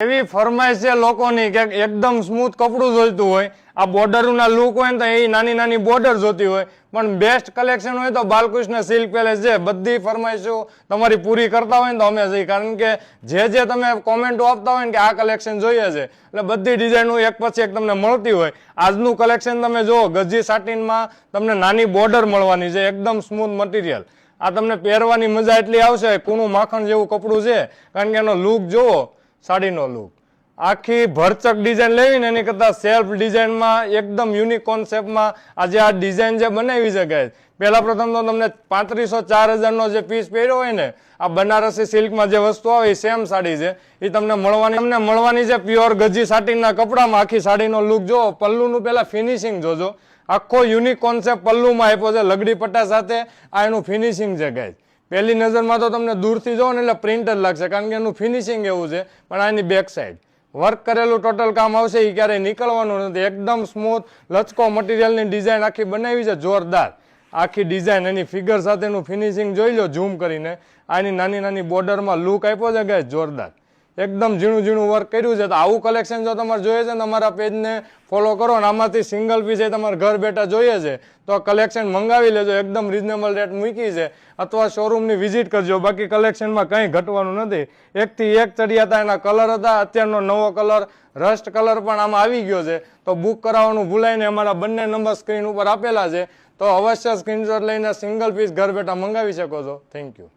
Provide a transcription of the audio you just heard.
એવી ફરમાઈશ છે લોકોની કે એકદમ સ્મૂથ કપડું જોઈતું હોય. આ બોર્ડરના લુક હોય તો એ નાની નાની બોર્ડર જોતી હોય. પણ બેસ્ટ કલેક્શન હોય તો બાલકૃષ્ણ સિલ્ક પેલેસ છે. બધી ફરમાઈશો તમારી પૂરી કરતા હોય ને તો અમે જઈએ કારણ કે જે જે તમે કોમેન્ટો આપતા હોય ને કે આ કલેક્શન જોઈએ છે. એટલે બધી ડિઝાઇનો એક પછી એક તમને મળતી હોય. આજનું કલેક્શન તમે જુઓ, ગજી સાટીનમાં તમને નાની બોર્ડર મળવાની છે. એકદમ સ્મૂથ મટીરિયલ આ તમને પહેરવાની મજા એટલી આવશે, કૂણું માખણ જેવું કપડું છે. કારણ કે એનો લુક જુઓ સાડીનો લુક આખી ભરચક ડિઝાઇન લેવી ને એની કરતાં સેલ્ફ ડિઝાઇનમાં એકદમ યુનિક કોન્સેપ્ટમાં આજે આ ડિઝાઇન જે બનાવી શકાય પહેલાં પ્રથમ તો તમને પાંત્રીસો ચાર હજારનો જે પીસ પહેર્યો હોય ને, આ બનારસી સિલ્કમાં જે વસ્તુ આવે એ સેમ સાડી છે. એ તમને મળવાની તમને મળવાની છે પ્યોર ગજી સાટીના કપડામાં આખી સાડીનો લુક જો પલ્લુનું પહેલાં ફિનિશિંગ જોજો. આખો યુનિક કોન્સેપ્ટ પલ્લુમાં આપ્યો છે, લગડી પટ્ટા સાથે. આ એનું ફિનિશિંગ છે ગાય પહેલી નજરમાં તો તમને દૂરથી જોવો ને એટલે પ્રિન્ટ જ લાગશે, કારણ કે એનું ફિનિશિંગ એવું છે, પણ આની બેક સાઈડ વર્ક કરેલું ટોટલ કામ આવશે એ ક્યારેય નીકળવાનું નથી. એકદમ સ્મૂથ લચકો મટીરિયલની ડિઝાઇન આખી બનાવી છે, જોરદાર. આખી ડિઝાઇન એની ફિગર સાથેનું ફિનિશિંગ જોઈ લો ઝૂમ કરીને. આની નાની નાની બોર્ડરમાં લુક આપ્યો છે ગાય જોરદાર. એકદમ ઝીણું ઝીણું વર્ક કર્યું છે. તો આવું કલેક્શન જો તમારે જોઈએ છે ને, તમારા પેજને ફોલો કરો ને આમાંથી સિંગલ પીસ તમારે ઘર બેઠા જોઈએ છે, તો કલેક્શન મંગાવી લેજો. એકદમ રિઝનેબલ રેટ મૂકી છે. અથવા શોરૂમની વિઝિટ કરજો. બાકી કલેક્શનમાં કંઈ ઘટવાનું નથી. એકથી એક ચડિયા હતા, એના કલર હતા. અત્યારનો નવો કલર રસ્ટ કલર પણ આમાં આવી ગયો છે. તો બુક કરાવવાનું ભૂલાઈને અમારા બંને નંબર સ્ક્રીન ઉપર આપેલા છે. તો અવશ્ય સ્ક્રીનશોટ લઈને સિંગલ પીસ ઘર બેઠા મંગાવી શકો છો. Thank you